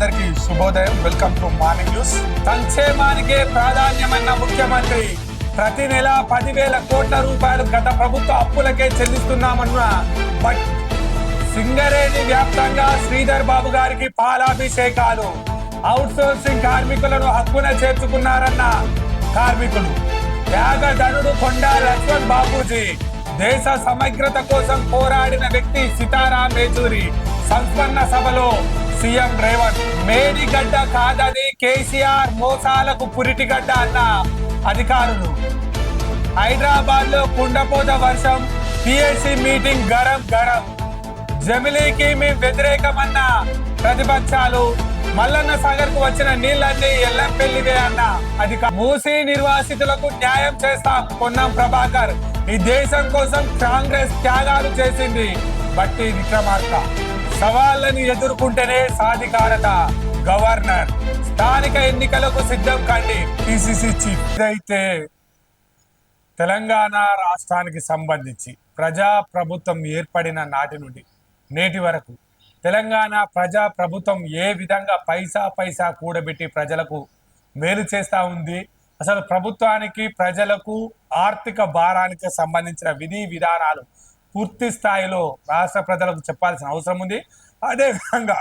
అందరికీ శుభోదయం. Welcome to morning news సంక్షేమానికే ప్రాధాన్యమైన ముఖ్యమంత్రి ప్రతి నెల పదివేల కోట్ల రూపాయలు గత ప్రభుత్వ అప్పులకే చెల్లిస్తున్నామన్న బట్ సింగరేణి వ్యాప్తంగా శ్రీధర్ బాబు గారికి పాలాభిషేకాలు. అవుట్ సోర్సింగ్ కార్మికులను హక్కున చేర్చుకున్నారన్న కార్మికులు. త్యాగధనుడు కొండా లక్ష్మణ్ బాబూజీ దేశ సమగ్రత కోసం పోరాడిన వ్యక్తి సితారాం యేచూరి. సంస్పన్న సభలో సీఎం రేవంత్ మేడిగడ్డ కాదని కేసీఆర్ మోసాలకు పురిటిగడ్డ అన్న అధికారులు. హైదరాబాద్లో కుండపోత వర్షం పిఎస్సి మీటింగ్ గరం గరం. జమిలీకి మేము వ్యతిరేకమన్న ప్రతిపక్షాలు మల్లన్న సాగర్కు వచ్చిన నీళ్ళన్నీ ఎల్లంపెల్లివే అన్న అధిక మూసీ నిర్వాసితులకు న్యాయం చేస్తాం పొన్నం ప్రభాకర్. ఈ దేశం కోసం కాంగ్రెస్ త్యాగాలు చేసింది బట్టి విక్రమార్క. సవాళ్ళని ఎదుర్కొంటేనే సాధికారత. గవర్నర్ స్థానిక ఎన్నికలకు సిద్ధం కండి పిసిసి చీఫ్. అయితే తెలంగాణ రాష్ట్రానికి సంబంధించి ప్రజా ప్రభుత్వం ఏర్పడిన నాటి నుండి నేటి వరకు తెలంగాణ ప్రజా ప్రభుత్వం ఏ విధంగా పైసా పైసా కూడబెట్టి ప్రజలకు మేలు చేస్తూ ఉంది అసలు ప్రభుత్వానికి ప్రజలకు ఆర్థిక భారానికి సంబంధించిన విధి విధానాలు పూర్తి స్థాయిలో రాష్ట్ర ప్రజలకు చెప్పాల్సిన అవసరం ఉంది. అదేవిధంగా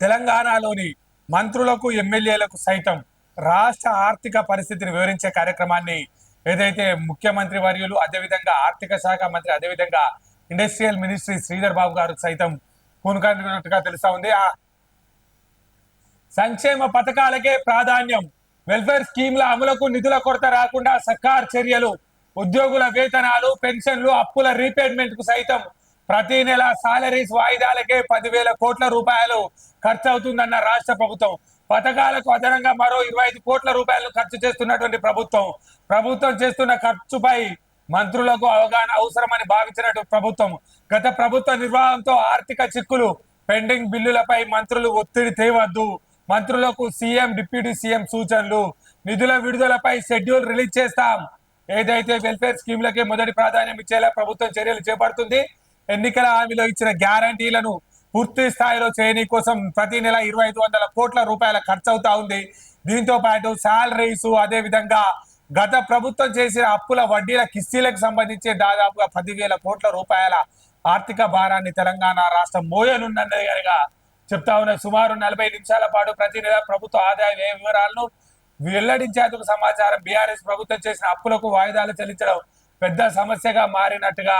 తెలంగాణలోని మంత్రులకు ఎమ్మెల్యేలకు సైతం రాష్ట్ర ఆర్థిక పరిస్థితిని వివరించే కార్యక్రమాన్ని ఏదైతే ముఖ్యమంత్రి వర్యులు అదేవిధంగా ఆర్థిక శాఖ మంత్రి అదేవిధంగా ఇండస్ట్రియల్ మినిస్ట్రీ శ్రీధర్ బాబు గారు సైతం పూనుకున్నట్టుగా తెలుస్తా ఉంది. ఆ సంక్షేమ పథకాలకే ప్రాధాన్యం వెల్ఫేర్ స్కీమ్ల అమలుకు నిధుల కొరత రాకుండా సర్కార్ చర్యలు ఉద్యోగుల వేతనాలు పెన్షన్లు అప్పుల రీపేమెంట్కు సైతం ప్రతి నెల సాలరీస్ వాయిదాలకే పదివేల కోట్ల రూపాయలు ఖర్చు అవుతుందన్న రాష్ట్ర ప్రభుత్వం. పథకాలకు అదనంగా మరో ఇరవై ఐదు కోట్ల రూపాయలు ఖర్చు చేస్తున్నటువంటి ప్రభుత్వం. ప్రభుత్వం చేస్తున్న ఖర్చుపై మంత్రులకు అవగాహన అవసరమని భావించినట్టు ప్రభుత్వం. గత ప్రభుత్వ నిర్వాహంతో ఆర్థిక చిక్కులు పెండింగ్ బిల్లులపై మంత్రులు ఒత్తిడి తేవద్దు. మంత్రులకు సీఎం డిప్యూటీ సీఎం సూచనలు. నిధుల విడుదలపై షెడ్యూల్ రిలీజ్ చేస్తాం. ఏదైతే వెల్ఫేర్ స్కీమ్లకే మొదటి ప్రాధాన్యం ఇచ్చేలా ప్రభుత్వం చర్యలు చేపడుతుంది ఎన్నికల హామీలో ఇచ్చిన గ్యారంటీలను పూర్తి స్థాయిలో చేయని కోసం ప్రతి నెల ఇరవై ఐదు వందల కోట్ల రూపాయల ఖర్చు అవుతా ఉంది. దీంతో పాటు శాలరీస్ అదే విధంగా గత ప్రభుత్వం చేసిన అప్పుల వడ్డీల కిస్తీలకు సంబంధించి దాదాపుగా పదివేల కోట్ల రూపాయల ఆర్థిక భారాన్ని తెలంగాణ రాష్ట్రం మోయనున్నదిగా చెప్తా ఉన్న సుమారు నలభై నిమిషాల పాటు ప్రతి నెల ప్రభుత్వ ఆదాయ వ్యయ వివరాలను వెల్లడించేందుకు సమాచారం. బీఆర్ఎస్ ప్రభుత్వం చేసిన అప్పులకు వాయిదాలు చెల్లించడం పెద్ద సమస్యగా మారినట్టుగా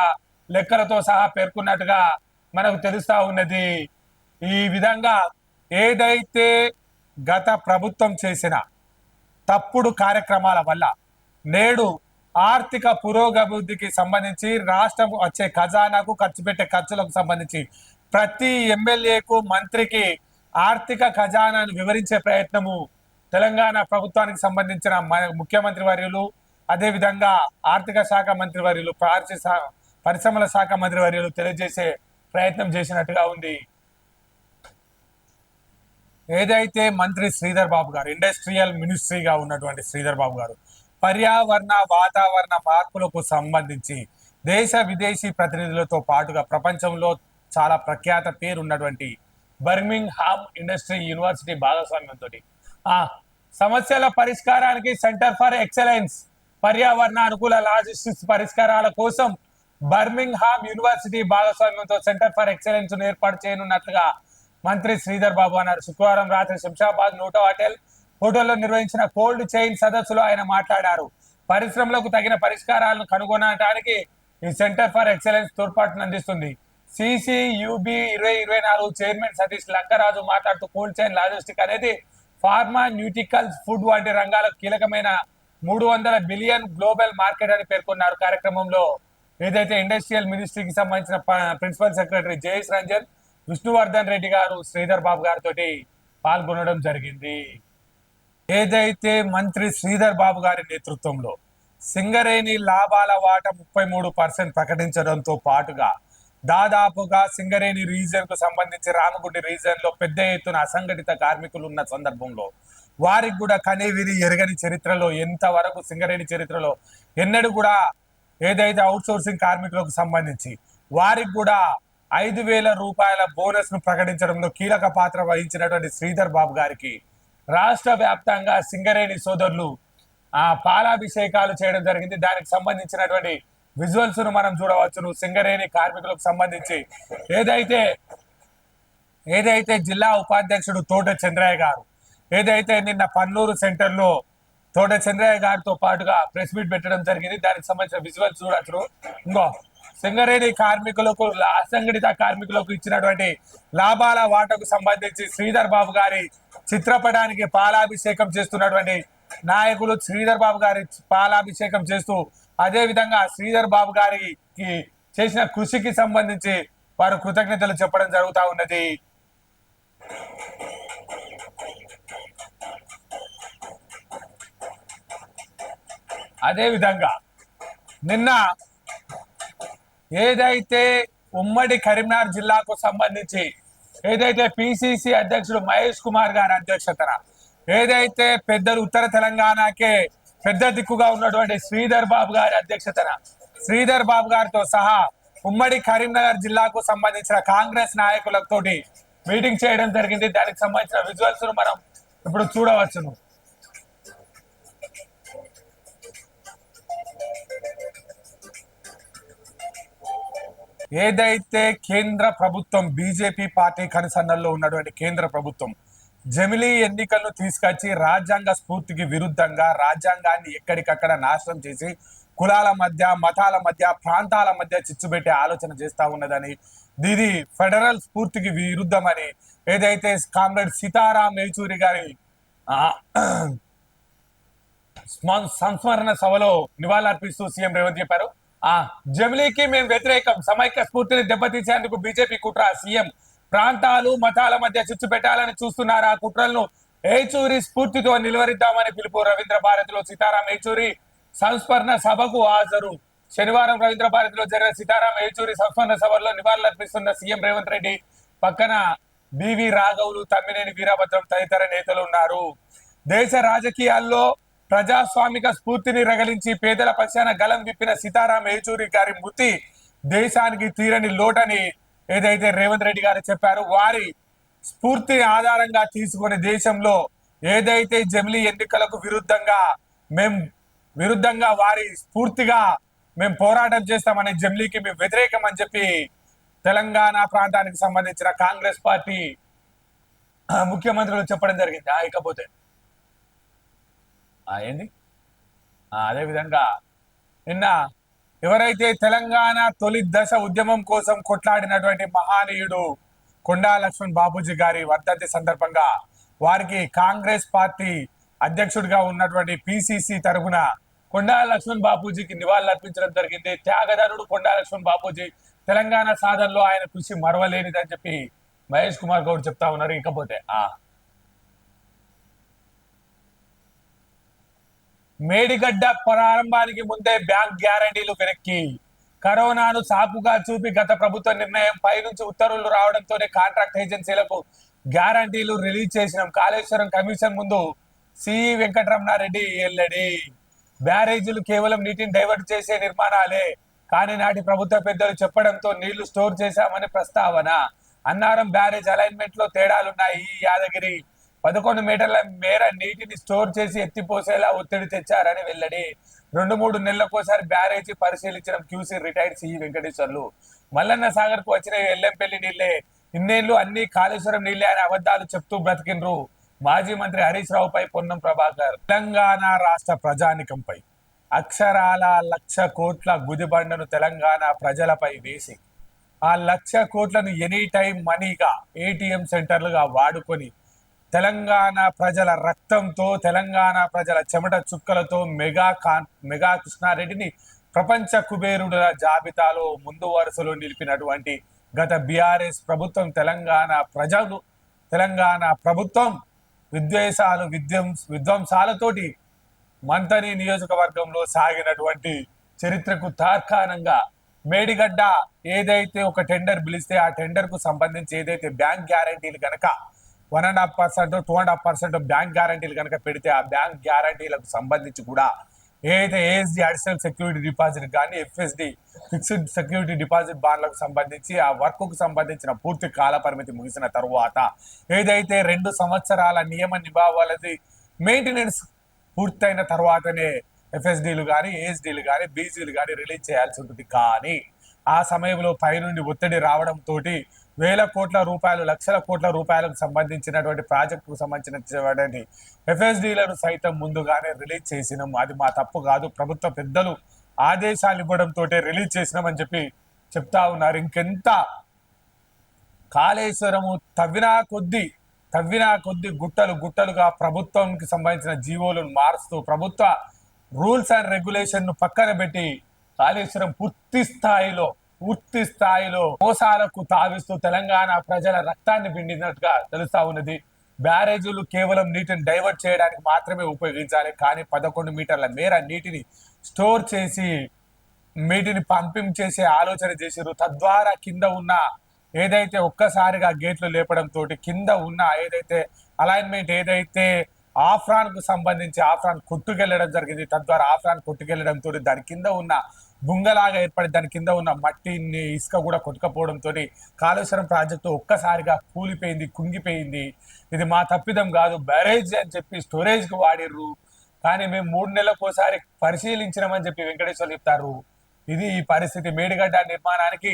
లెక్కలతో సహా పేర్కొన్నట్టుగా మనకు తెలుస్తా ఉన్నది. ఈ విధంగా ఏదైతే గత ప్రభుత్వం చేసిన తప్పుడు కార్యక్రమాల వల్ల నేడు ఆర్థిక పురోగభివృద్ధికి సంబంధించి రాష్ట్రం వచ్చే ఖజానాకు ఖర్చు పెట్టే ఖర్చులకు సంబంధించి ప్రతి ఎమ్మెల్యేకు మంత్రికి ఆర్థిక ఖజానాను వివరించే ప్రయత్నము తెలంగాణ ప్రభుత్వానికి సంబంధించిన మ- ముఖ్యమంత్రి వర్యులు అదేవిధంగా ఆర్థిక శాఖ మంత్రి వర్యులు పరిశ్రమల శాఖ మంత్రి వర్యులు తెలియజేసే ప్రయత్నం చేసినట్టుగా ఉంది. ఏదైతే మంత్రి శ్రీధర్ బాబు గారు ఇండస్ట్రియల్ మినిస్ట్రీగా ఉన్నటువంటి శ్రీధర్ బాబు గారు పర్యావరణ వాతావరణ మార్పులకు సంబంధించి దేశ విదేశీ ప్రతినిధులతో పాటుగా ప్రపంచంలో చాలా ప్రఖ్యాత పేరు ఉన్నటువంటి బర్మింగ్ హామ్ ఇండస్ట్రీ యూనివర్సిటీ భాగస్వామ్యంతో సమస్యల పరిష్కారానికి సెంటర్ ఫర్ ఎక్సలెన్స్ పర్యావరణ అనుకూల లాజిస్టిక్స్ పరిష్కారాల కోసం బర్మింగ్ హామ్ యూనివర్సిటీ భాగస్వామ్యంతో సెంటర్ ఫర్ ఎక్సలెన్స్ ఏర్పాటు చేయనున్నట్లుగా మంత్రి శ్రీధర్ బాబు అన్నారు. శుక్రవారం రాత్రి శంషాబాద్ నోటో హోటల్ హోటల్లో నిర్వహించిన కోల్డ్ చైన్ సదస్సులో ఆయన మాట్లాడారు. పరిశ్రమలకు తగిన పరిష్కారాలను కనుగొనడానికి ఈ సెంటర్ ఫర్ ఎక్సలెన్స్ తోడ్పాటును అందిస్తుంది. సిసియుబి ఇరవై ఇరవై నాలుగు చైర్మన్ సతీష్ లక్కరాజు మాట్లాడుతూ కోల్డ్ చైన్ లాజిస్టిక్ అనేది ఫార్మా న్యూటికల్స్ ఫుడ్ వంటి రంగాలకు కీలకమైన మూడు వందల బిలియన్ గ్లోబల్ మార్కెట్ అని పేర్కొన్నారు కార్యక్రమంలో. ఏదైతే ఇండస్ట్రియల్ మినిస్ట్రీకి సంబంధించిన ప్రిన్సిపల్ సెక్రటరీ జయేష్ రంజన్ విష్ణువర్ధన్ రెడ్డి గారు శ్రీధర్ బాబు గారితో పాల్గొనడం జరిగింది. ఏదైతే మంత్రి శ్రీధర్ బాబు గారి నేతృత్వంలో సింగరేణి లాభాల వాట ముప్పై మూడు పర్సెంట్ ప్రకటించడంతో పాటుగా దాదాపుగా సింగరేణి రీజన్కు సంబంధించి రామగుడి రీజన్లో పెద్ద ఎత్తున అసంఘటిత కార్మికులు ఉన్న సందర్భంలో వారికి కూడా కనేవిని ఎరగని చరిత్రలో ఎంతవరకు సింగరేణి చరిత్రలో ఎన్నడూ కూడా ఏదైతే అవుట్ సోర్సింగ్ కార్మికులకు సంబంధించి వారికి కూడా ఐదు వేల రూపాయల బోనస్ను ప్రకటించడంలో కీలక పాత్ర వహించినటువంటి శ్రీధర్ బాబు గారికి రాష్ట్ర వ్యాప్తంగా సింగరేణి సోదరులు ఆ పాలాభిషేకాలు చేయడం జరిగింది. దానికి సంబంధించినటువంటి విజువల్స్ను మనం చూడవచ్చును. సింగరేణి కార్మికులకు సంబంధించి. ఏదైతే ఏదైతే జిల్లా ఉపాధ్యక్షుడు తోట చంద్రయ్య గారు ఏదైతే నిన్న పన్నూరు సెంటర్లో తోట చంద్రయ్య గారితో పాటుగా ప్రెస్ మీట్ పెట్టడం జరిగింది దానికి సంబంధించిన విజువల్స్ చూడొచ్చు ఇంకో సింగరేణి కార్మికులకు అసంఘటిత కార్మికులకు ఇచ్చినటువంటి లాభాల వాటకు సంబంధించి శ్రీధర్ బాబు గారి చిత్రపటానికి పాలాభిషేకం చేస్తున్నటువంటి నాయకులు శ్రీధర్ బాబు గారి పాలాభిషేకం చేస్తూ అదే విధంగా శ్రీధర్ బాబు గారికి చేసిన కృషికి సంబంధించి వారు కృతజ్ఞతలు చెప్పడం జరుగుతా ఉన్నది. అదే విధంగా నిన్న ఏదైతే ఉమ్మడి కరీంనగర్ జిల్లాకు సంబంధించి ఏదైతే పిసిసి అధ్యక్షుడు మహేష్ కుమార్ గారి అధ్యక్షతన ఏదైతే పెద్దలు ఉత్తర తెలంగాణకే పెద్ద దిక్కుగా ఉన్నటువంటి శ్రీధర్ బాబు గారి అధ్యక్షతన శ్రీధర్ బాబు గారితో సహా ఉమ్మడి కరీంనగర్ జిల్లాకు సంబంధించిన కాంగ్రెస్ నాయకులతోటి మీటింగ్ చేయడం జరిగింది. దానికి సంబంధించిన విజువల్స్ను మనం ఇప్పుడు చూడవచ్చును. ఏదైతే కేంద్ర ప్రభుత్వం బీజేపీ పార్టీ కనుసన్నల్లో ఉన్నటువంటి కేంద్ర ప్రభుత్వం జమిలీ ఎన్నికలను తీసుకొచ్చి రాజ్యాంగ స్ఫూర్తికి విరుద్ధంగా రాజ్యాంగాన్ని ఎక్కడికక్కడ నాశనం చేసి కులాల మధ్య మతాల మధ్య ప్రాంతాల మధ్య చిచ్చుపెట్టే ఆలోచన చేస్తా ఉన్నదని ఇది ఫెడరల్ స్ఫూర్తికి విరుద్ధమని ఏదైతే కామ్రేడ్ సీతారాం యేచూరి గారి సంస్మరణ సభలో నివాళులర్పిస్తూ సీఎం రేవంత్ చెప్పారు. ఆ జమిలీకి మేము వ్యతిరేకం సమైక్య స్ఫూర్తిని దెబ్బతీసేందుకు బీజేపీ కుట్ర సీఎం ప్రాంతాలు మతాల మధ్య చిచ్చు పెట్టాలని చూస్తున్నారు? ఆ కుట్రలను ఏచూరి స్ఫూర్తితో నిలువరిద్దామని పిలుపు రవీంద్ర భారతిలో సీతారాం ఏచూరి సంస్మరణ సభకు హాజరు. శనివారం రవీంద్ర భారతిలో జరిగిన సీతారాం ఏచూరి సంస్మరణ సభలో నివాళులర్పిస్తున్న సీఎం రేవంత్ రెడ్డి పక్కన బివి రాఘవులు తమ్మినేని వీరభద్రం తదితర నేతలు ఉన్నారు. దేశ రాజకీయాల్లో ప్రజాస్వామిక స్ఫూర్తిని రగలించి పేదల పక్షాన గలం విప్పిన సీతారాం ఏచూరి గారి మృతి దేశానికి తీరని లోటని ఏదైతే రేవంత్ రెడ్డి గారు చెప్పారు వారి స్ఫూర్తిని ఆధారంగా తీసుకుని దేశంలో ఏదైతే జమిలీ ఎన్నికలకు విరుద్ధంగా మేం విరుద్ధంగా వారి స్ఫూర్తిగా మేము పోరాటం చేస్తామని జమిలీకి మేము వ్యతిరేకం అని చెప్పి తెలంగాణ ప్రాంతానికి సంబంధించిన కాంగ్రెస్ పార్టీ ముఖ్యమంత్రులు చెప్పడం జరిగింది. ఇకపోతే. ఏంది? అదే విధంగా నిన్న ఎవరైతే తెలంగాణ తొలి దశ ఉద్యమం కోసం కొట్లాడినటువంటి మహానీయుడు కొండా లక్ష్మణ్ బాబూజీ గారి వర్ధంతి సందర్భంగా వారికి కాంగ్రెస్ పార్టీ అధ్యక్షుడిగా ఉన్నటువంటి పిసిసి తరఫున కొండా లక్ష్మణ్ బాపూజీకి నివాళులు అర్పించడం జరిగింది. త్యాగధనుడు కొండా లక్ష్మణ్ బాపూజీ తెలంగాణ సాధనలో ఆయన కృషి మరవలేనిదని చెప్పి మహేష్ కుమార్ గౌడ్ చెప్తా ఉన్నారు. ఇకపోతే ఆ. మేడిగడ్డ ప్రారంభానికి ముందే బ్యాంక్ గ్యారంటీలు వెనక్కి. కరోనాను సాపుగా చూపి గత ప్రభుత్వ నిర్ణయం పైనుంచి ఉత్తర్వులు రావడంతోనే కాంట్రాక్ట్ ఏజెన్సీలకు గ్యారంటీలు రిలీజ్ చేసినాం. కాళేశ్వరం కమిషన్ ముందు సి. వెంకటరమణారెడ్డి ఎల్లడి. బ్యారేజీలు కేవలం నీటిని డైవర్ట్ చేసే నిర్మాణాలే. కానీ నాటి ప్రభుత్వ పెద్దలు చెప్పడంతో నీళ్ళు స్టోర్ చేశామని ప్రస్తావన. అన్నారం బ్యారేజ్ అలైన్మెంట్లో తేడాలున్నాయి. ఈ యాదగిరి పదకొండు మీటర్ల మేర నీటిని స్టోర్ చేసి ఎత్తిపోసేలా ఒత్తిడి తెచ్చారని వెల్లడి. రెండు మూడు నెలలకోసారి బ్యారేజీ పరిశీలించిన QC retired CE Venkateswarlu. Mallanna సాగర్కు వచ్చిన ఎల్లంపల్లి నీళ్ళే ఇన్నేళ్ళు అన్ని కాళేశ్వరం నీళ్ళే అని అబద్ధాలు చెప్తూ బ్రతికిండ్రు మాజీ మంత్రి హరీష్ రావుపై పొన్నం ప్రభాకర్. తెలంగాణ రాష్ట్ర ప్రజానికంపై అక్షరాల లక్ష కోట్ల గుదిబండను తెలంగాణ ప్రజలపై వేసి ఆ లక్ష కోట్లను ఎనీ టైం మనీగా ఏటీఎం సెంటర్లుగా వాడుకొని తెలంగాణ ప్రజల రక్తంతో తెలంగాణ ప్రజల చెమట చుక్కలతో మెగా కాన్ మెగా కృష్ణారెడ్డిని ప్రపంచ కుబేరుడుల జాబితాలో ముందు వరుసలో నిలిపినటువంటి గత బీఆర్ఎస్ ప్రభుత్వం తెలంగాణ ప్రజలు తెలంగాణ ప్రభుత్వం విద్వేషాలు విధ్వంస విధ్వంసాలతోటి మంతని నియోజకవర్గంలో సాగినటువంటి చరిత్రకు తార్కాణంగా మేడిగడ్డ ఏదైతే ఒక టెండర్ పిలిస్తే ఆ టెండర్కు సంబంధించి ఏదైతే బ్యాంక్ గ్యారంటీలు కనుక one and half percent two and half percent bank గ్యారంటీలు కనుక పెడితే ఆ బ్యాంక్ గ్యారంటీలకు సంబంధించి కూడా ఏదైతే ఏఎస్డి అడిషనల్ సెక్యూరిటీ డిపాజిట్ కానీ ఎఫ్ఎస్డి ఫిక్స్డ్ సెక్యూరిటీ డిపాజిట్ బాండ్లకు సంబంధించి ఆ వర్క్కు సంబంధించిన పూర్తి కాల పరిమితి ముగిసిన తరువాత ఏదైతే రెండు సంవత్సరాల నియమ నిభావాలది మెయింటెనెన్స్ పూర్తయిన తర్వాతనే ఎఫ్ఎస్డీలు కానీ ఏఎస్డీలు కానీ బీజీలు కానీ రిలీజ్ చేయాల్సి ఉంటుంది. కానీ ఆ సమయంలో పైనుండి ఒత్తిడి రావడం తోటి వేల కోట్ల రూపాయలు లక్షల కోట్ల రూపాయలకు సంబంధించినటువంటి ప్రాజెక్టుకు సంబంధించినటువంటి ఎఫ్ఎస్డీలను సైతం ముందుగానే రిలీజ్ చేసినాం. అది మా తప్పు కాదు. ప్రభుత్వ పెద్దలు ఆదేశాలు ఇవ్వడంతో రిలీజ్ చేసినామని చెప్పి చెప్తా ఉన్నారు. ఇంకెంత కాళేశ్వరము తవ్వినా కొద్ది తవ్వినా కొద్ది గుట్టలు గుట్టలుగా ప్రభుత్వంకి సంబంధించిన జీవోలను మారుస్తూ ప్రభుత్వ రూల్స్ అండ్ రెగ్యులేషన్ను పక్కన పెట్టి కాళేశ్వరం పూర్తి స్థాయిలో పూర్తి స్థాయిలో మోసాలకు తావిస్తూ తెలంగాణ ప్రజల రక్తాన్ని పిండినట్టుగా తెలుస్తా ఉన్నది. బ్యారేజీలు కేవలం నీటిని డైవర్ట్ చేయడానికి మాత్రమే ఉపయోగించాలి. కానీ పదకొండు మీటర్ల మేర నీటిని స్టోర్ చేసి నీటిని పంపింగ్ చేసే ఆలోచన చేశారు తద్వారా కింద ఉన్న ఏదైతే ఒక్కసారిగా గేట్లు లేపడం తోటి కింద ఉన్న ఏదైతే అలైన్మెంట్ ఏదైతే ఆఫ్రాన్కు సంబంధించి ఆఫ్రాన్ కొట్టుకెళ్ళడం జరిగింది. తద్వారా ఆఫ్రాన్ కొట్టుకెళ్ళడంతో దాని కింద ఉన్న బుంగలాగా ఏర్పడి దాని కింద ఉన్న మట్టిని ఇసుక కూడా కొట్టుకపోవడంతో కాళేశ్వరం ప్రాజెక్టు ఒక్కసారిగా కూలిపోయింది కుంగిపోయింది. ఇది మా తప్పిదం కాదు బ్యారేజ్ అని చెప్పి స్టోరేజ్కు వాడిర్రు. కానీ మేము మూడు నెలలకు ఒకసారి పరిశీలించినామని చెప్పి వెంకటేశ్వర్లు చెప్తారు. ఇది ఈ పరిస్థితి. మేడిగడ్డ నిర్మాణానికి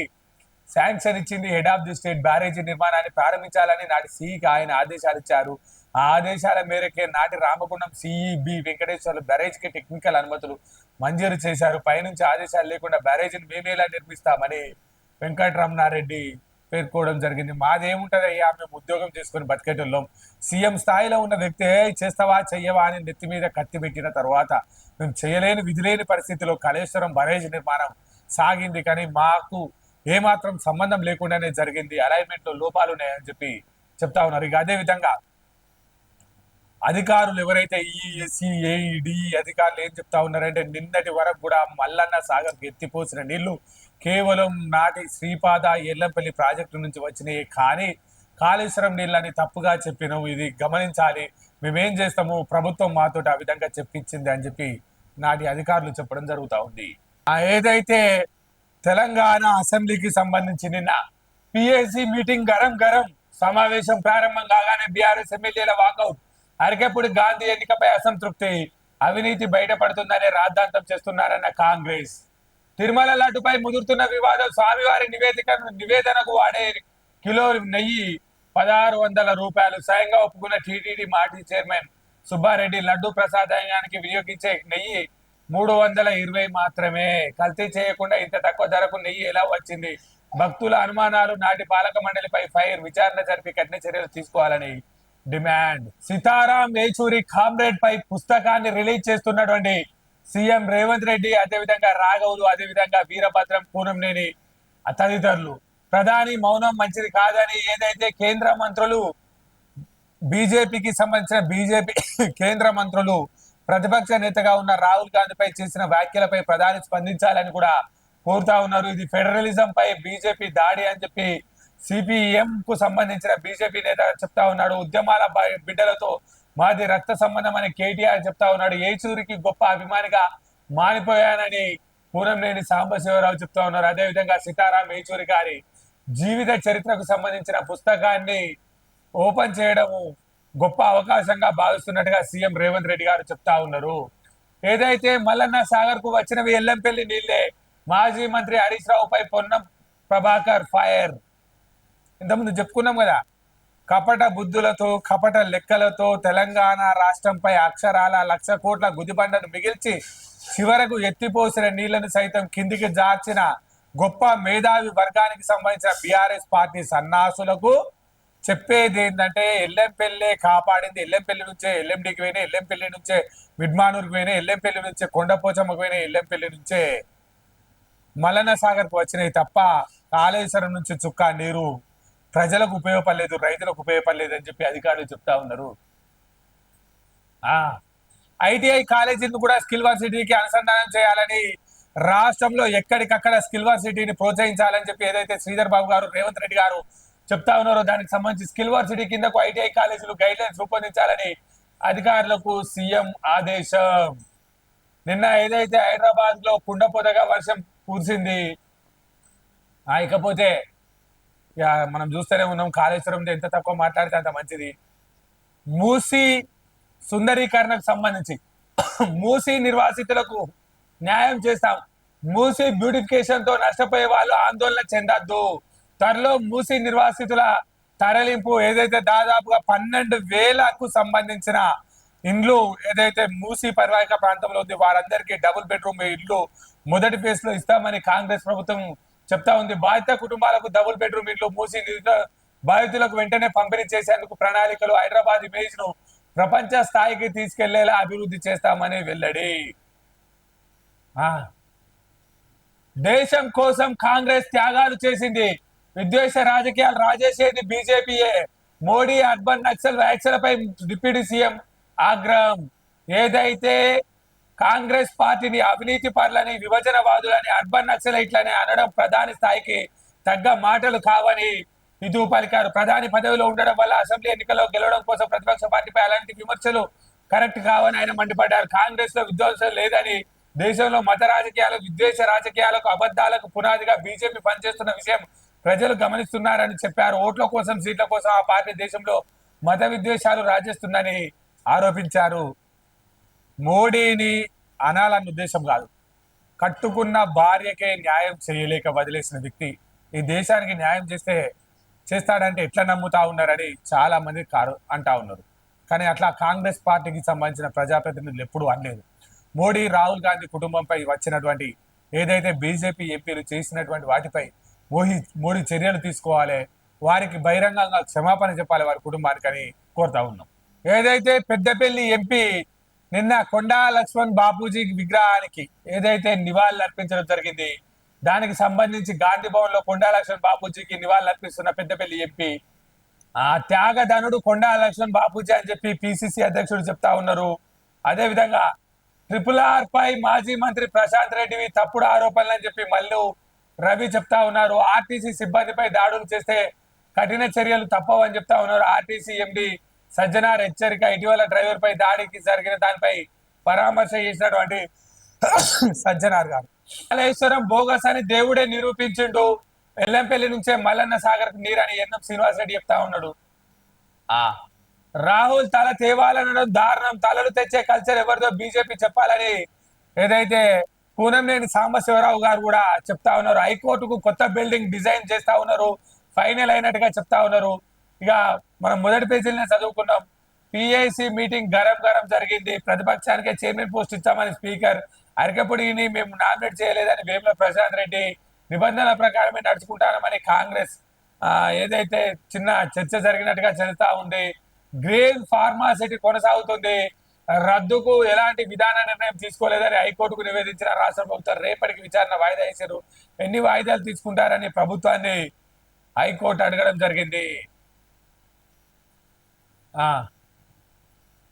శాంక్షన్ ఇచ్చింది head of the state. Barrage నిర్మాణాన్ని ప్రారంభించాలని నాటి సిఈకి ఆయన ఆదేశాలు ఇచ్చారు. ఆదేశాల మేరకే నాటి రామగుండం సిఈ బి వెంకటేశ్వర్లు బ్యారేజ్కి టెక్నికల్ అనుమతులు మంజూరు చేశారు. పైనుంచి ఆదేశాలు లేకుండా బ్యారేజీని మేమేలా నిర్మిస్తామని వెంకటరమణారెడ్డి పేర్కోవడం జరిగింది. మాదేముంటది అయ్యా? మేము ఉద్యోగం చేసుకుని బతికేటోళ్ళం. సీఎం స్థాయిలో ఉన్న వ్యక్తే చేస్తావా చెయ్యవా? అని నెత్తి మీద కత్తి పెట్టిన తర్వాత మేము చేయలేని విధిలేని పరిస్థితిలో కాళేశ్వరం బరేజ్ నిర్మాణం సాగింది. కానీ మాకు ఏమాత్రం సంబంధం లేకుండానే జరిగింది. అలైన్మెంట్లో లోపాలు ఉన్నాయని చెప్పి చెప్తా ఉన్నారు. ఇక అదే విధంగా అధికారులు ఎవరైతే ఈఎస్సి ఏఈడి అధికారులు ఏం చెప్తా ఉన్నారంటే నిన్నటి వరకు కూడా మల్లన్న సాగర్ ఎత్తిపోసిన నీళ్ళు కేవలం నాటి శ్రీపాద ఎల్లంపల్లి ప్రాజెక్టు నుంచి వచ్చినాయి. కానీ కాళేశ్వరం నీళ్ళని తప్పుగా చెప్పినాము ఇది గమనించాలి. మేమేం చేస్తాము? ప్రభుత్వం మాతోటి ఆ విధంగా చెప్పించింది అని చెప్పి నాటి అధికారులు చెప్పడం జరుగుతా ఉంది. ఆ ఏదైతే తెలంగాణ అసెంబ్లీకి సంబంధించి నిన్న పిఎస్సి మీటింగ్ గరం గరం సమావేశం ప్రారంభం కాగానే బీఆర్ఎస్ ఎమ్మెల్యేల వాకౌట్ అరకెప్పుడు గాంధీ ఎన్నికపై అసంతృప్తి? అవినీతి బయటపడుతుందనే రాద్ధాంతం చేస్తున్నారన్న కాంగ్రెస్. తిరుమల లడ్డుపై ముదురుతున్న వివాదం స్వామివారి నివేదిక నివేదనకు వాడే కిలో నెయ్యి పదహారు వందల రూపాయలు. స్వయంగా ఒప్పుకున్న టీటీడీ మాజీ చైర్మన్ సుబ్బారెడ్డి లడ్డు ప్రసాదానికి వినియోగించే నెయ్యి మూడు వందల ఇరవై మాత్రమే. కల్తీ చేయకుండా ఇంత తక్కువ ధరకు నెయ్యి ఎలా వచ్చింది? భక్తుల అనుమానాలు నాటి పాలక మండలిపై ఫైర్ విచారణ జరిపి కఠిన చర్యలు తీసుకోవాలని డిమాండ్. సీతారాం ఏచూరి కామ్రేడ్ పై పుస్తకాన్ని రిలీజ్ చేస్తున్నటువంటి సీఎం రేవంత్ రెడ్డి అదేవిధంగా రాఘవులు అదేవిధంగా వీరభద్రం కూనంనేని తదితరులు. ప్రధాని మౌనం మంచిది కాదని ఏదైతే కేంద్ర మంత్రులు బీజేపీకి సంబంధించిన బీజేపీ కేంద్ర మంత్రులు ప్రతిపక్ష నేతగా ఉన్న రాహుల్ గాంధీపై చేసిన వ్యాఖ్యలపై ప్రధాని స్పందించాలని కూడా కోరుతా ఉన్నారు. ఇది ఫెడరలిజం పై బీజేపీ దాడి అని చెప్పి సిపిఎం కు సంబంధించిన బీజేపీ నేత చెప్తా ఉన్నాడు. ఉద్యమాల బిడ్డలతో మాది రక్త సంబంధం అని కేటీఆర్ చెప్తా ఉన్నాడు. ఏచూరికి గొప్ప అభిమానిగా మారిపోయానని పూనంనేని సాంబశివరావు చెప్తా ఉన్నారు. అదే విధంగా సీతారాం ఏచూరి గారి జీవిత చరిత్రకు సంబంధించిన పుస్తకాన్ని ఓపెన్ చేయడము గొప్ప అవకాశంగా భావిస్తున్నట్టుగా సీఎం రేవంత్ రెడ్డి గారు చెప్తా ఉన్నారు. ఏదైతే మల్లన్న సాగర్కు వచ్చినవి ఎల్లంపల్లి నీళ్ళే మాజీ మంత్రి హరీష్ రావుపై పొన్నం ప్రభాకర్ ఫైర్ ఇంతకుముందు చెప్పుకున్నాం కదా కపట బుద్ధులతో కపట లెక్కలతో తెలంగాణ రాష్ట్రంపై అక్షరాల లక్ష కోట్ల గుదిబండను మిగిల్చి చివరకు ఎత్తిపోసిన నీళ్ళను సైతం కిందికి జార్చిన గొప్ప మేధావి వర్గానికి సంబంధించిన బీఆర్ఎస్ పార్టీ సన్నాసులకు చెప్పేది ఏంటంటే ఎల్లంపల్లి కాపాడింది. ఎల్లంపల్లి నుంచే ఎల్ఎండికి పోయినా ఎల్లంపల్లి నుంచే మిడ్మానూరుకి పోయినా ఎల్లంపల్లి నుంచే కొండపోచమ్మకు పోయినా ఎల్లంపల్లి నుంచే మలన సాగర్కు వచ్చినాయి తప్ప కాళేశ్వరం నుంచి చుక్క నీరు ప్రజలకు ఉపయోగపడలేదు రైతులకు ఉపయోగపడలేదు అని చెప్పి అధికారులు చెప్తా ఉన్నారు. ఆ ఐటీఐ కాలేజీని కూడా స్కిల్ వర్సిటీకి అనుసంధానం చేయాలని రాష్ట్రంలో ఎక్కడికక్కడ స్కిల్ వర్సిటీని ప్రోత్సహించాలని చెప్పి ఏదైతే శ్రీధర్ బాబు గారు రేవంత్ రెడ్డి గారు చెప్తా ఉన్నారో దానికి సంబంధించి స్కిల్ వర్సిటీ కిందకు ఐటీఐ కాలేజీలు గైడ్ లైన్స్ రూపొందించాలని అధికారులకు సీఎం ఆదేశం. నిన్న ఏదైతే హైదరాబాద్లో కుండపోతగా వర్షం కురిసింది ఇకపోతే ఇక మనం చూస్తూనే ఉన్నాం కాళేశ్వరంతో ఎంత తక్కువ మాట్లాడితే అంత మంచిది. మూసి సుందరీకరణకు సంబంధించి మూసి నిర్వాసితులకు న్యాయం చేస్తాం. మూసి బ్యూటిఫికేషన్తో నష్టపోయే వాళ్ళు ఆందోళన చెందద్దు. త్వరలో మూసి నిర్వాసితుల తరలింపు ఏదైతే దాదాపుగా పన్నెండు వేలకు సంబంధించిన ఇండ్లు ఏదైతే మూసి పరివాహిక ప్రాంతంలో ఉంది వారందరికీ డబుల్ బెడ్రూమ్ ఇల్లు మొదటి ఫేజ్లో ఇస్తామని కాంగ్రెస్ ప్రభుత్వం చెప్తా ఉంది. బాధిత కుటుంబాలకు డబుల్ బెడ్రూమ్ ఇంట్లో మూసి బాధితులకు వెంటనే పంపిణీ చేసేందుకు ప్రణాళికలు హైదరాబాద్ ఇమేజ్ను ప్రపంచ స్థాయికి తీసుకెళ్ళేలా అభివృద్ధి చేస్తామని వెల్లడి. ఆ. దేశం కోసం కాంగ్రెస్ త్యాగాలు చేసింది. విద్వేష రాజకీయాలు రాజేసేది బీజేపీయే. మోడీ అర్బన్ నక్సల్ వ్యాఖ్యలపై డిప్యూటీ సీఎం ఆగ్రహం. ఏదైతే కాంగ్రెస్ పార్టీని అవినీతి పరులని విభజనవాదులని అర్బన్ నక్సలైట్లని అనడం ప్రధాని స్థాయికి తగ్గ మాటలు కావని విధువు పలికారు. ప్రధాని పదవిలో ఉండడం వల్ల అసెంబ్లీ ఎన్నికల్లో గెలవడం కోసం ప్రతిపక్ష పార్టీపై అలాంటి విమర్శలు కరెక్ట్ కావని ఆయన మండిపడ్డారు. కాంగ్రెస్లో విధ్వంసం లేదని దేశంలో మత రాజకీయాలు విద్వేష రాజకీయాలకు అబద్ధాలకు పునాదిగా బీజేపీ పనిచేస్తున్న విషయం ప్రజలు గమనిస్తున్నారని చెప్పారు. ఓట్ల కోసం సీట్ల కోసం ఆ పార్టీ దేశంలో మత విద్వేషాలు రాజేస్తుందని ఆరోపించారు. మోడీని అనాలన్న ఉద్దేశం కాదు. కట్టుకున్న భార్యకే న్యాయం చేయలేక వదిలేసిన వ్యక్తి ఈ దేశానికి న్యాయం చేస్తే చేస్తాడంటే ఎట్లా నమ్ముతా ఉన్నారని చాలా మంది కారు అంటా ఉన్నారు. కానీ అట్లా కాంగ్రెస్ పార్టీకి సంబంధించిన ప్రజాప్రతినిధులు ఎప్పుడూ అనలేదు. మోడీ రాహుల్ గాంధీ కుటుంబంపై వచ్చినటువంటి ఏదైతే బీజేపీ ఎంపీలు చేసినటువంటి వాటిపై మోహి మోడీ చర్యలు తీసుకోవాలి. వారికి బహిరంగంగా క్షమాపణ చెప్పాలి వారి కుటుంబానికి అని కోరుతా ఉన్నాం. ఏదైతే పెద్దపల్లి ఎంపీ నిన్న కొండా లక్ష్మణ్ బాపూజీ విగ్రహానికి ఏదైతే నివాళులు అర్పించడం జరిగింది దానికి సంబంధించి గాంధీ భవన్లో కొండా లక్ష్మణ్ బాపూజీకి నివాళులు అర్పిస్తున్న పెద్దపల్లి ఎంపీ. ఆ త్యాగధనుడు కొండా లక్ష్మణ్ బాపూజీ అని చెప్పి పిసిసి అధ్యక్షుడు చెప్తా ఉన్నారు. అదే విధంగా ట్రిపుల్ ఆర్ పై మాజీ మంత్రి ప్రశాంత్ రెడ్డివి తప్పుడు ఆరోపణలు అని చెప్పి మల్లు రవి చెప్తా ఉన్నారు. ఆర్టీసీ సిబ్బందిపై దాడులు చేస్తే కఠిన చర్యలు తప్పవని చెప్తా ఉన్నారు. ఆర్టీసీ ఎండి సజ్జనార్ హెచ్చరిక ఇటీవల డ్రైవర్ పై దాడికి జరిగిన దానిపై పరామర్శ చేసినటువంటి సజ్జనార్ గారు. కాళేశ్వరం బోగస్ అని దేవుడే నిరూపించిండు. ఎల్లంపల్లి నుంచే మల్లన్న సాగర్ నీరు అని ఎన్నం శ్రీనివాస్ రెడ్డి చెప్తా ఉన్నాడు. ఆ. రాహుల్ తల తేవాలనడం దారుణం. తలలు తెచ్చే కల్చర్ ఎవరిదో బీజేపీ చెప్పాలని ఏదైతే కూనంనేని సాంబశివరావు గారు కూడా చెప్తా ఉన్నారు. హైకోర్టుకు కొత్త బిల్డింగ్ డిజైన్ చేస్తా ఉన్నారు. ఫైనల్ అయినట్టుగా చెప్తా ఉన్నారు. ఇక మనం మొదటి పేజీలనే చదువుకున్నాం. పిఐసి మీటింగ్ గరం గరం జరిగింది. ప్రతిపక్షానికే చైర్మన్ పోస్ట్ ఇచ్చామని స్పీకర్. అరకపొడిని మేము నామినేట్ చేయలేదని వేముల ప్రశాంత్ రెడ్డి నిబంధనల ప్రకారమే నడుచుకుంటామని కాంగ్రెస్ ఏదైతే చిన్న చర్చ జరిగినట్టుగా చెల్తా ఉంది. గ్రేన్ ఫార్మాసిటీ కొనసాగుతుంది. రద్దుకు ఎలాంటి విధాన నిర్ణయం తీసుకోలేదని హైకోర్టుకు నివేదించిన రాష్ట్ర ప్రభుత్వం రేపటికి విచారణ వాయిదా వేశారు. ఎన్ని వాయిదాలు తీసుకుంటారని ప్రభుత్వాన్ని హైకోర్టు అడగడం జరిగింది.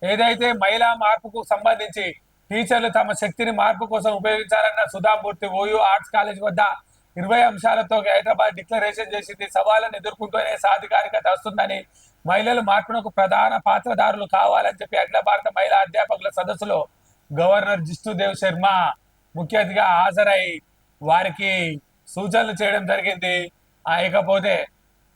ఏదైతే మహిళా మార్పుకు సంబంధించి టీచర్లు తమ శక్తిని మార్పు కోసం ఉపయోగించాలన్న సుధామూర్తి ఓయూ ఆర్ట్స్ కాలేజ్ వద్ద ఇరవై అంశాలతో హైదరాబాద్ డిక్లరేషన్ చేసింది. సవాళ్ళను ఎదుర్కొంటూనే సాధికారికత వస్తుందని మహిళలు మార్పునకు ప్రధాన పాత్రదారులు కావాలని చెప్పి అఖిల భారత మహిళా అధ్యాపకుల సదస్సులో గవర్నర్ జిష్ణుదేవ్ శర్మ ముఖ్య అతిథిగా హాజరై వారికి సూచనలు చేయడం జరిగింది. ఇకపోతే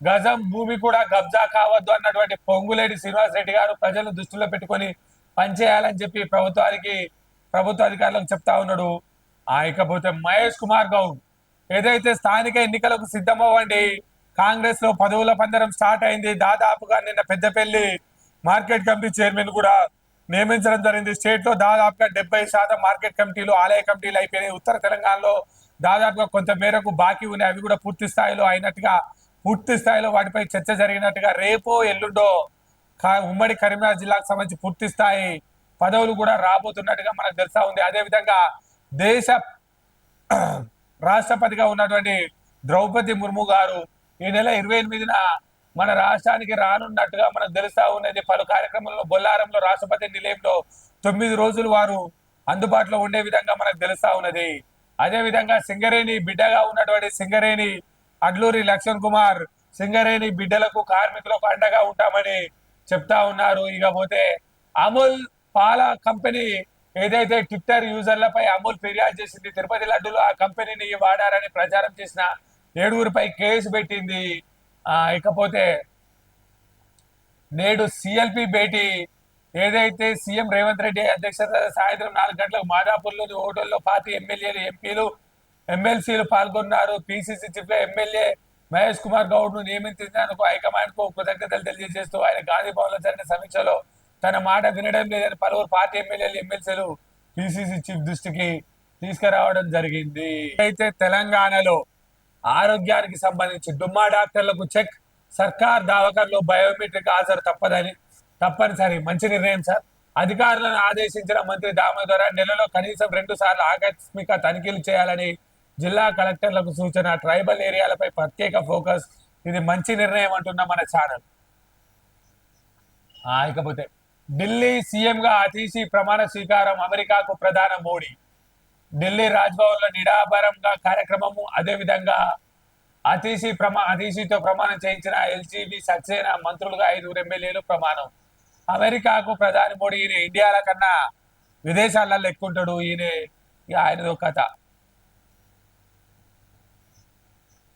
గజం భూమి కూడా కబ్జా కావద్దు అన్నటువంటి పొంగులేటి శ్రీనివాస్ రెడ్డి గారు ప్రజలను దృష్టిలో పెట్టుకొని పనిచేయాలని చెప్పి ప్రభుత్వానికి ప్రభుత్వ అధికారులకు చెప్తా ఉన్నాడు. ఆ ఇకపోతే మహేష్ కుమార్ గౌడ్ ఏదైతే స్థానిక ఎన్నికలకు సిద్ధమవ్వండి కాంగ్రెస్లో పదవుల పందరం స్టార్ట్ అయింది దాదాపుగా నిన్న పెద్దపల్లి మార్కెట్ కమిటీ చైర్మన్ కూడా నియమించడం జరిగింది. స్టేట్లో దాదాపుగా డెబ్బై శాతం మార్కెట్ కమిటీలు ఆలయ కమిటీలు అయిపోయినాయి. ఉత్తర తెలంగాణలో దాదాపుగా కొంత మేరకు బాకీ ఉన్నాయి. అవి కూడా పూర్తి స్థాయిలో అయినట్టుగా పూర్తి స్థాయిలో వాటిపై చర్చ జరిగినట్టుగా రేపో ఎల్లుండో ఉమ్మడి కరీంనగర్ జిల్లాకు సంబంధించి పూర్తి స్థాయి పదవులు కూడా రాబోతున్నట్టుగా మనకు తెలుసా ఉంది. అదే విధంగా దేశ రాష్ట్రపతిగా ఉన్నటువంటి ద్రౌపది ముర్ము గారు ఈ నెల ఇరవై ఎనిమిదిన మన రాష్ట్రానికి రానున్నట్టుగా మనకు తెలుస్తా ఉన్నది. పలు కార్యక్రమంలో బొల్లారంలో రాష్ట్రపతి నిలయంలో తొమ్మిది రోజులు వారు అందుబాటులో ఉండే విధంగా మనకు తెలుస్తా ఉన్నది. అదే విధంగా సింగరేణి బిడ్డగా ఉన్నటువంటి సింగరేణి అడ్లూరి లక్ష్మణ్ కుమార్ సింగరేణి బిడ్డలకు కార్మికులకు అండగా ఉంటామని చెప్తా ఉన్నారు. ఇక పోతే అమూల్ పాల కంపెనీ ఏదైతే ట్విట్టర్ యూజర్లపై అమూల్ ఫిర్యాదు చేసింది తిరుపతి లడ్డూలు ఆ కంపెనీని వాడారని ప్రచారం చేసిన ఏడుగురిపై కేసు పెట్టింది. ఆ, ఇకపోతే నేడు సిఎల్పి భేటీ. ఏదైతే సీఎం రేవంత్ రెడ్డి అధ్యక్షత సాయంత్రం నాలుగు గంటలకు మాదాపూర్లోని హోటల్లో పార్టీ ఎమ్మెల్యేలు ఎంపీలు ఎమ్మెల్సీలు పాల్గొన్నారు. పిసిసి చీఫ్గా ఎమ్మెల్యే మహేష్ కుమార్ గౌడ్ను నియమించినందుకు హైకమాండ్కు కృతజ్ఞతలు తెలియజేస్తూ ఆయన గాంధీ భవన్లో జరిగిన సమీక్షలో తన మాట వినడం లేదని పలువురు పార్టీ ఎమ్మెల్యేలు ఎమ్మెల్సీలు పిసిసి చీఫ్ దృష్టికి తీసుకురావడం జరిగింది. అయితే తెలంగాణలో ఆరోగ్యానికి సంబంధించి డుమ్మా డాక్టర్లకు చెక్ సర్కార్ దవాఖానలో బయోమెట్రిక్ హాజరు తప్పదని తప్పనిసరి మంచి నిర్ణయం సార్. అధికారులను ఆదేశించిన మంత్రి దామోదర నెలలో కనీసం రెండు సార్లు ఆకస్మిక తనిఖీలు చేయాలని జిల్లా కలెక్టర్లకు సూచన ట్రైబల్ ఏరియాలపై ప్రత్యేక ఫోకస్. ఇది మంచి నిర్ణయం అంటున్న మన ఛానల్. ఇకపోతే ఢిల్లీ సీఎంగా అతీసి ప్రమాణ స్వీకారం అమెరికాకు ప్రధాన మోడీ. ఢిల్లీ రాజ్భవన్లో నిడాభరంగా కార్యక్రమము అదే విధంగా అతీసి ప్రమా అతీసితో ప్రమాణం చేయించిన ఎల్జీబీ సక్సేనా మంత్రులుగా ఐదుగురు ఎమ్మెల్యేలు ప్రమాణం. అమెరికాకు ప్రధాని మోడీ ఈయన ఇండియాల కన్నా విదేశాలలో ఎక్కుంటాడు ఈయన ఆయన ఆయనదో కథ.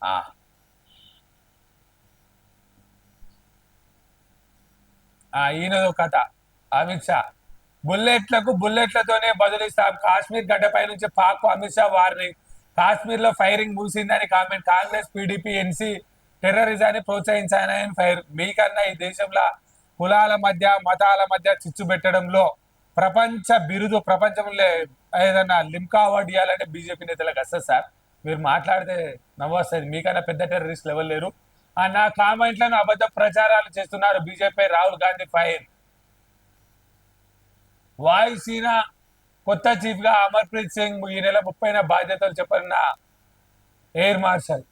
Ah. Ah, ఆ. ఈయనదో కథ. అమిత్ షా. బుల్లెట్లకు బుల్లెట్లతోనే బదులిస్తాం కాశ్మీర్ గడ్డపై నుంచి పాక్ అమిత్ షా వార్నింగ్. కాశ్మీర్లో ఫైరింగ్ మూసిందని కామెంట్ కాంగ్రెస్ పీడీపీ ఎన్సీ టెర్రరిజాన్ని ప్రోత్సహించాయని ఫైర్. మీకన్నా ఈ దేశంలో కులాల మధ్య మతాల మధ్య చిచ్చు పెట్టడంలో ప్రపంచ బిరుదు ప్రపంచంలో ఏదన్నా లిమ్కా అవార్డు ఇవ్వాలంటే బీజేపీ నేతలకు వస్తుంది సార్. మీరు మాట్లాడితే నవ్వొస్తుంది. మీకన్నా పెద్ద టెర్రరిస్ట్ లెవెల్ లేరు. ఆ నా కామెంట్లను అబద్ధ ప్రచారాలు చేస్తున్నారు బీజేపీ రాహుల్ గాంధీ ఫైర్. వాయుసేన కొత్త చీఫ్గా అమర్ప్రీత్ సింగ్ ఈ నెల ముప్పైన బాధ్యతలు చెప్పనున్న ఎయిర్ మార్షల్.